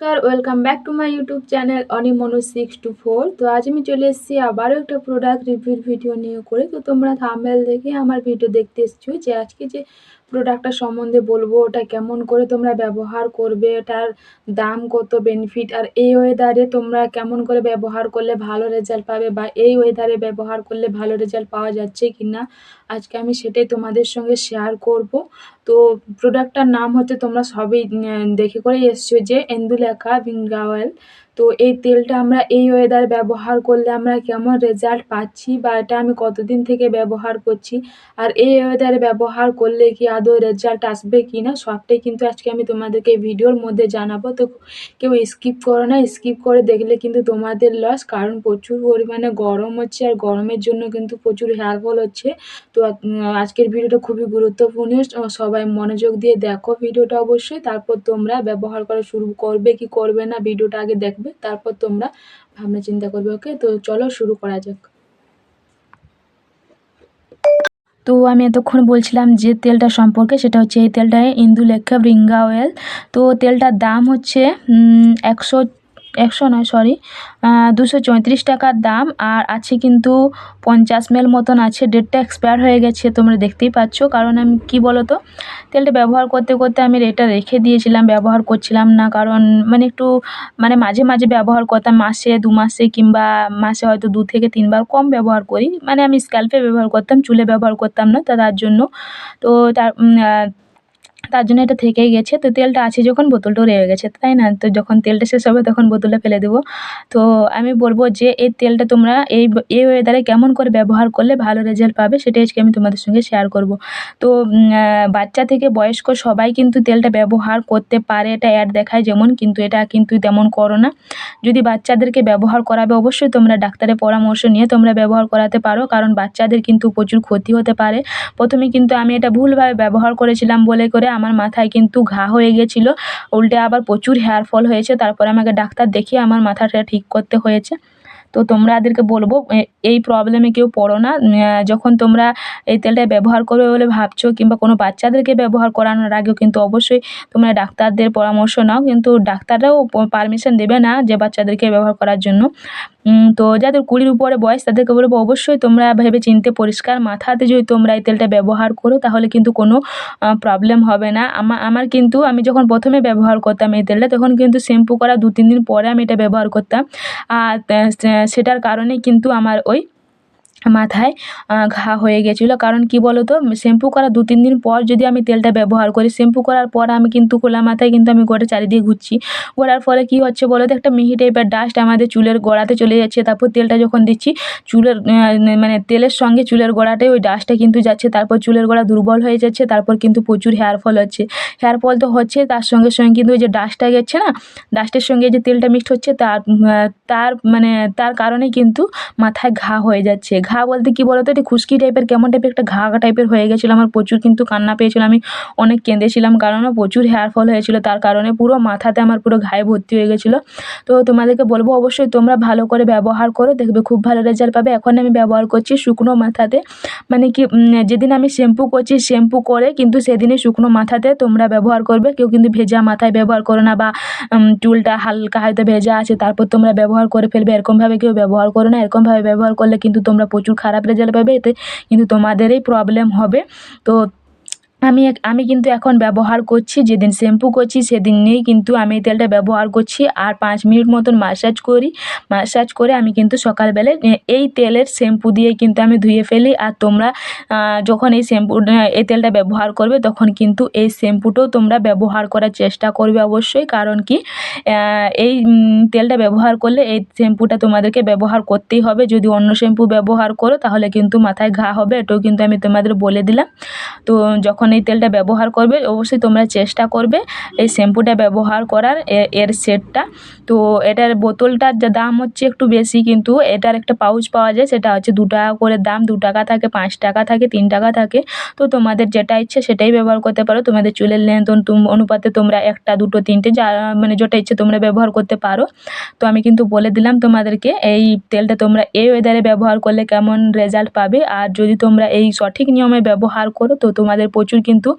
নমস্কার welcome back to my YouTube channel অনিমনু six two four তো আজ আমি চলে এসেছি আবারও একটা প্রোডাক্ট রিভিউর ভিডিও নিয়ে করে। তো তোমরা থামেল দেখে আমার ভিডিও দেখতে এসছো যে আজকে যে প্রোডাক্টটা সম্বন্ধে বলব, ওটা কেমন করে তোমরা ব্যবহার করবে ওটার দাম কত বেনিফিট আর এই ওয়েদারে তোমরা কেমন করে ব্যবহার করলে ভালো রেজাল্ট পাবে বা এই ওয়েদারে ব্যবহার করলে ভালো রেজাল্ট পাওয়া যাচ্ছে কি না আজকে আমি সেটাই তোমাদের সঙ্গে শেয়ার করব। তো প্রোডাক্টটার নাম হচ্ছে তোমরা সবই দেখে করেই এসছো যে এন্দুলেখা ভিঙ্গা তো এই তেলটা আমরা এই ওয়েদার ব্যবহার করলে আমরা কেমন রেজাল্ট পাচ্ছি বা এটা আমি কতদিন থেকে ব্যবহার করছি? আর এই ওয়েদারে ব্যবহার করলে কি আদৌ রেজাল্ট আসবে কি না? সবটাই কিন্তু আজকে আমি তোমাদেরকে ভিডিওর মধ্যে জানাব। তো কেউ স্কিপ করো না স্কিপ করে দেখলে কিন্তু তোমাদের লস কারণ প্রচুর পরিমাণে গরম হচ্ছে আর গরমের জন্য কিন্তু প্রচুর হেয়ার ফল হচ্ছে। তো আজকের ভিডিওটা খুবই গুরুত্বপূর্ণ। সবাই মনোযোগ দিয়ে দেখো ভিডিওটা অবশ্যই। তারপর তোমরা ব্যবহার করা শুরু করবে কি করবে না ভিডিওটা আগে দেখবে। তারপর তোমরা ভাবনা চিন্তা করবে, ওকে? তো চলো শুরু করা যাক। তো আমি এতক্ষণ বলছিলাম যে তেলটা সম্পর্কে, সেটা হচ্ছে এই তেলটা ইন্দুলেখা ব্রিঙ্গা অয়েল তো তেলটার দাম হচ্ছে একশো একশো নয় সরি দুশো চৌত্রিশ টাকার দাম। আর আছে কিন্তু পঞ্চাশ মেল মতন আছে। ডেটটা এক্সপায়ার হয়ে গেছে, তোমরা দেখতেই পাচ্ছ। কারণ আমি, কি বলো তো তেলটা ব্যবহার করতে করতে আমি এটা রেখে দিয়েছিলাম, ব্যবহার করছিলাম না। কারণ মানে একটু মানে মাঝে মাঝে ব্যবহার করতাম, মাসে, দু মাসে কিংবা মাসে হয়তো দু থেকে তিনবার কম ব্যবহার করি। মানে আমি স্ক্যাল্পে ব্যবহার করতাম, চুলে ব্যবহার করতাম না তো, তার জন্য। তো তার তার জন্য এটা থেকেই গেছে। তো তেলটা আছে যখন বোতলটাও রয়ে গেছে, তাই না? তো যখন তেলটা শেষ হবে তখন বোতলটা ফেলে দেবো। তো আমি বলব যে এই তেলটা তোমরা এই এই ওয়েদারে কেমন করে ব্যবহার করলে ভালো রেজাল্ট পাবে সেটাই আজকে আমি তোমাদের সঙ্গে শেয়ার করব। তো বাচ্চা থেকে বয়স্ক সবাই কিন্তু তেলটা ব্যবহার করতে পারে, এটা অ্যাড দেখায় যেমন, কিন্তু এটা কিন্তু তেমন করো না। যদি বাচ্চাদেরকে ব্যবহার করাবে, অবশ্যই তোমরা ডাক্তারের পরামর্শ নিয়ে তোমরা ব্যবহার করাতে পারো, কারণ বাচ্চাদের কিন্তু প্রচুর ক্ষতি হতে পারে। প্রথমে কিন্তু আমি এটা ভুলভাবে ব্যবহার করেছিলাম বলে করে আমার মাথায় কিন্তু ঘা হয়ে গেছিল। উল্টে আবার প্রচুর হেয়ার ফল হয়েছে। তারপরে আমাকে ডাক্তার দেখিয়ে আমার মাথাটা ঠিক করতে হয়েছে। তো তোমাদেরকে বলব এই প্রবলেমে কেউ পড়ো না। যখন তোমরা এই তেলটা ব্যবহার করবে বলে ভাবছ কিংবা কোনো বাচ্চাদেরকে ব্যবহার করানোর আগেও কিন্তু অবশ্যই তোমরা ডাক্তারদের পরামর্শ নাও। কিন্তু ডাক্তাররাও পারমিশন দেবে না যে বাচ্চাদেরকে ব্যবহার করার জন্য। তো যাদের কুড়ির উপরে বয়স, তাদেরকে বলব অবশ্যই তোমরা ভেবে চিনতে পরিষ্কার মাথাতে যদি তোমরা এই তেলটা ব্যবহার করো, তাহলে কিন্তু কোনো প্রবলেম হবে না। আমার কিন্তু, আমি যখন প্রথমে ব্যবহার করতাম এই তেলটা, তখন কিন্তু শ্যাম্পু করা দু তিন দিন পরে আমি এটা ব্যবহার করতাম। আর সেটার কারণেই কিন্তু আমার ওই মাথায় ঘা হয়ে গেছিল। কারণ কি বলো তো শ্যাম্পু করার দু, তিন দিন পর যদি আমি তেলটা ব্যবহার করি, শ্যাম্পু করার পর আমি কিন্তু খোলা মাথায় কিন্তু আমি গোটা চারিদিকে ঘুরছি। ঘোরার ফলে কী হচ্ছে বলো তো একটা মিহি টাইপের ডাস্ট আমাদের চুলের গোড়াতে চলে যাচ্ছে। তারপর তেলটা যখন দিচ্ছি, চুলের মানে তেলের সঙ্গে চুলের গোড়াটাই ওই ডাস্টটা কিন্তু যাচ্ছে। তারপর চুলের গোড়া দুর্বল হয়ে যাচ্ছে, তারপর কিন্তু প্রচুর হেয়ার ফল হচ্ছে। হেয়ার ফল তো হচ্ছে, তার সঙ্গে সঙ্গে কিন্তু ওই যে ডাস্টটা গেছে না ডাস্টের সঙ্গে যে তেলটা মিক্সড হচ্ছে, তার তার মানে তার কারণে কিন্তু মাথায় ঘা হয়ে যাচ্ছে ঘা বলতে কী বলো তো খুশকি টাইপের কেমন টাইপের একটা ঘা ঘা টাইপের হয়ে গেছিল। আমার প্রচুর কিন্তু কান্না পেয়েছিলো। আমি অনেক কেঁদেছিলাম কারণ প্রচুর হেয়ার ফল হয়েছিলো। তার কারণে পুরো মাথাতে আমার পুরো ঘায়ে ভর্তি হয়ে গেছিল। তো তোমাদেরকে বলব অবশ্যই তোমরা ভালো করে ব্যবহার করো। দেখবে খুব ভালো রেজাল্ট পাবে। এখন আমি ব্যবহার করছি শুকনো মাথাতে। মানে কি যেদিন আমি শ্যাম্পু করছি শ্যাম্পু করে কিন্তু সেদিনই শুকনো মাথাতে তোমরা ব্যবহার করবে। কেউ কিন্তু ভেজা মাথায় ব্যবহার করো না বা চুলটা হালকা হয়তো ভেজা আছে, তারপর তোমরা ব্যবহার করে ফেলবে। এরকমভাবে কেউ ব্যবহার করো না। এরকমভাবে ব্যবহার করলে কিন্তু তোমরা প্রচুর খারাপ রেজাল্ট পাবে এতে কিন্তু তোমাদেরই প্রবলেম হবে। তো আমি আমি কিন্তু এখন ব্যবহার করছি, যেদিন শ্যাম্পু করছি সেদিন নিয়েই কিন্তু আমি এই তেলটা ব্যবহার করছি আর পাঁচ মিনিট মতন মাসাজ করি। মাসাজ করে আমি কিন্তু সকালবেলায় এই তেলের শ্যাম্পু দিয়ে কিন্তু আমি ধুয়ে ফেলি। আর তোমরা যখন এই শ্যাম্পু এই তেলটা ব্যবহার করবে তখন কিন্তু এই শ্যাম্পুটাও তোমরা ব্যবহার করার চেষ্টা করবে অবশ্যই। কারণ কি এই তেলটা ব্যবহার করলে এই শ্যাম্পুটা তোমাদেরকে ব্যবহার করতেই হবে। যদি অন্য শ্যাম্পু ব্যবহার করো তাহলে কিন্তু মাথায় ঘা হবে, এটাও কিন্তু আমি তোমাদের বলে দিলাম। তো যখন এই তেলটা ব্যবহার করবে, অবশ্যই তোমরা চেষ্টা করবে এই শ্যাম্পুটা ব্যবহার করার এর সেটটা। তো এটার বোতলটার যা দাম হচ্ছে একটু বেশি, কিন্তু এটার একটা পাউচ পাওয়া যায়, সেটা হচ্ছে দু টাকা করে দাম, দু টাকা থাকে, পাঁচ টাকা থাকে, তিন টাকা থাকে। তো তোমাদের যেটা ইচ্ছে সেটাই ব্যবহার করতে পারো। তোমাদের চুলের লেন্থ অনুপাতে তোমরা একটা, দুটো, তিনটে, যা মানে যেটা ইচ্ছে তোমরা ব্যবহার করতে পারো। তো আমি কিন্তু বলে দিলাম তোমাদেরকে, এই তেলটা তোমরা এই ওয়েদারে ব্যবহার করলে কেমন রেজাল্ট পাবে। আর যদি তোমরা এই সঠিক নিয়মে ব্যবহার করো, তো তোমাদের প্রচুর কিন্তু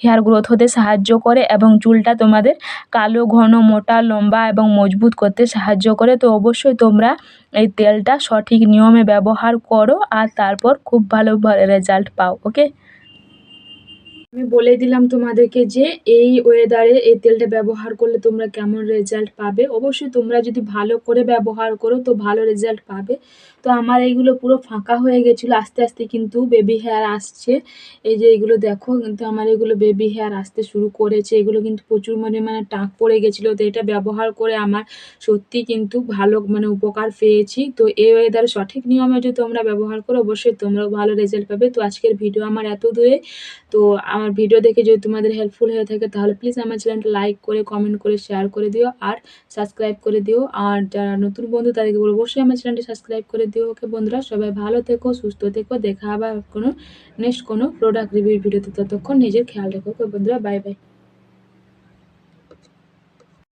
হেয়ার গ্রোথ হতে সাহায্য করে এবং চুলটা তোমাদের কালো, ঘন, মোটা, লম্বা এবং মজবুত করতে সাহায্য করে। তো অবশ্যই তোমরা এই তেলটা সঠিক নিয়মে ব্যবহার করো আর তারপর খুব ভালো রেজাল্ট পাও ওকে আমি বলে দিলাম তোমাদেরকে যে এই ওয়েদারে এই তেলটা ব্যবহার করলে তোমরা কেমন রেজাল্ট পাবে। অবশ্যই তোমরা যদি ভালো করে ব্যবহার করো তো ভালো রেজাল্ট পাবে। তো আমার এইগুলো পুরো ফাঁকা হয়ে গেছিল, আস্তে আস্তে কিন্তু বেবি হেয়ার আসছে। এই যে এগুলো দেখো, কিন্তু আমার এগুলো বেবি হেয়ার আসতে শুরু করেছে। এগুলো কিন্তু প্রচুর পরিমাণে টাক পড়ে গেছিল, তো এটা ব্যবহার করে আমার সত্যি কিন্তু ভালো মানে উপকার পেয়েছি। তো এই ওয়েদারে সঠিক নিয়মে যদি তোমরা ব্যবহার করো, অবশ্যই তোমরাও ভালো রেজাল্ট পাবে। তো আজকের ভিডিও আমার এত দূরে তো আমার ভিডিও দেখে যদি তোমাদের হেল্পফুল হয়ে থাকে, তাহলে প্লিজ আমার চ্যানেলটা লাইক করে কমেন্ট করে শেয়ার করে দিও আর সাবস্ক্রাইব করে দিও। আর যারা নতুন বন্ধু, তাদেরকে বলব অবশ্যই আমার চ্যানেলটি সাবস্ক্রাইব করে দিও। ওকে বন্ধুরা, সবাই ভালো থেকো, সুস্থ থেকো। দেখা আবার কোনো নেক্সট কোনো প্রোডাক্ট রিভিউ ভিডিওতে ততক্ষণ নিজের খেয়াল রেখো। ওকে বন্ধুরা বাই বাই